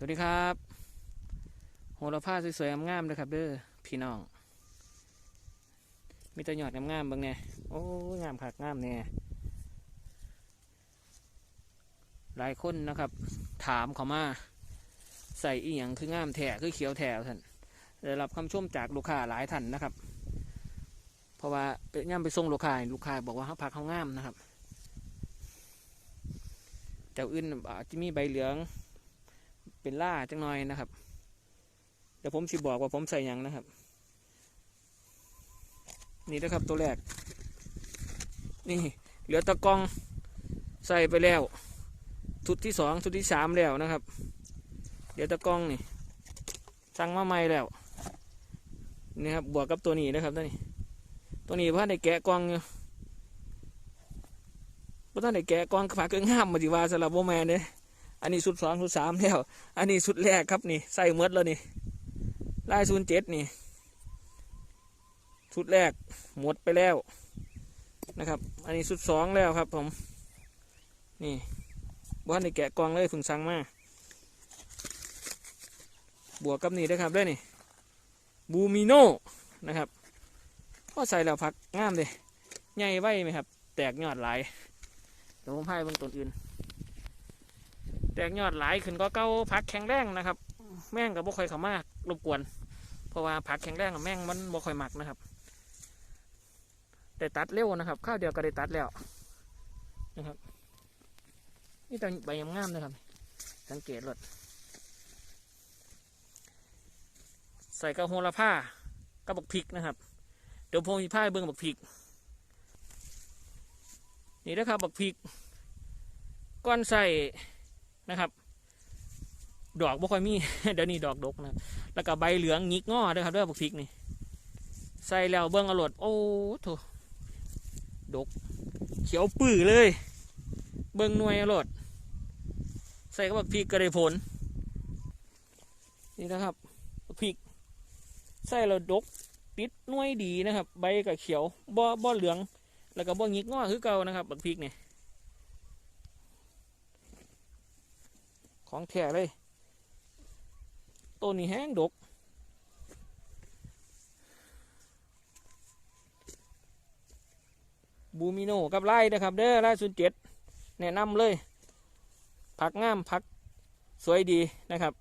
สวัสดีครับ โหระพาสวยๆงามๆเลยครับเด้อพี่น้อง มีแตะหยอดงามๆเบางแน่โอ้ยงามคักงามแน่หลายคนนะครับ ถามเขามาใส่อีหยังคืองามแท้คือเขียวแท้ท่านได้รับคำชมจากลูกค้าหลายท่านนะครับ เพราะว่าเป็นย่ำไปส่งลูกค้าลูกค้าบอกว่าเขาพักเขางามนะครับเจ้าอื่นจะมีใบเหลือง เป็นล่าจังหน่อยนะครับ เดี๋ยวผมสิบอกว่าผมใส่ยังนะครับ นี่นะครับตัวแรก นี่เหลือตะกองใส่ไปแล้วชุดที่สองชุดที่สามแล้วนะครับ เดี๋ยวตะกองนี่สั่งมาใหม่แล้วนี่ครับบวกกับตัวนี้นะครับตัวนี้ ตัวนี้พ่อได้แกะกองอยู่พ่อได้แกะกองฝากเกินงามมาจิว่าสำหรับโบแมนเนี่ย อันนี้ชุดสองชุดสามแล้ว อันนี้ชุดแรกครับนี่ใส่เมดแล้วนี่ลายศูนย์เจ็ดนี่ชุดแรกหมดไปแล้วนะครับ อันนี้ชุดสองแล้วครับผม นี่บ้านในแกะกองเลยฝึงสั่งมา บวกกับนี่ด้วยครับด้วยนี่บูมิโนนะครับพอใส่แล้วผักงามเลยใหญ่ไว้ไหมครับ แตกยอดหลายเดี๋ยวผมให้เบางต้นอื่น แตกยอดหลายขึ้นก็เก้าผักแข็งแรงนะครับ แม่งกับบ่ค่อยเขามากรบกวน เพราะว่าผักแข็งแรงกับแม่งมันบ่ค่อยหมักนะครับแต่ตัดเร็วนะครับ ข้าวเดียวก็ได้ตัดแล้วนะครับ นี่ตอนใบงามๆนะครับ สังเกตรถใส่กระโหระผ้ากระบอกพริกนะครับ เดี๋ยวผมมีผ้าเบิ้องบักพริก นี่นะครับบักพริก ก้อนใส่ นะครับ ดอกบ่ค่อยมี เดี๋ยวนี้ดอกดกนะแล้วก็ใบเหลืองงิกงอด้วยครับด้วยบักพริกนี่ใส่แล้วเบิ้องอรดโอ้โถดก เขียวปื้อเลย เบิ้องหน่วยอรดใส่กับบักพริกก็ไดผล นี่นะครับบักพริกใส่แล้วดกติดหน่วยดีนะครับ ใบก็เขียวบ่บ่เหลือง แล้วก็บ่งิกงอคือเก่านะครับบักพริกนี่ ของแท้เลยต้นนี้แห้งดก บูมิโนกับไล่นะครับ เด้อไล่ศูนย์เจ็ดแนะนำเลย ผักงามผักสวยดีนะครับ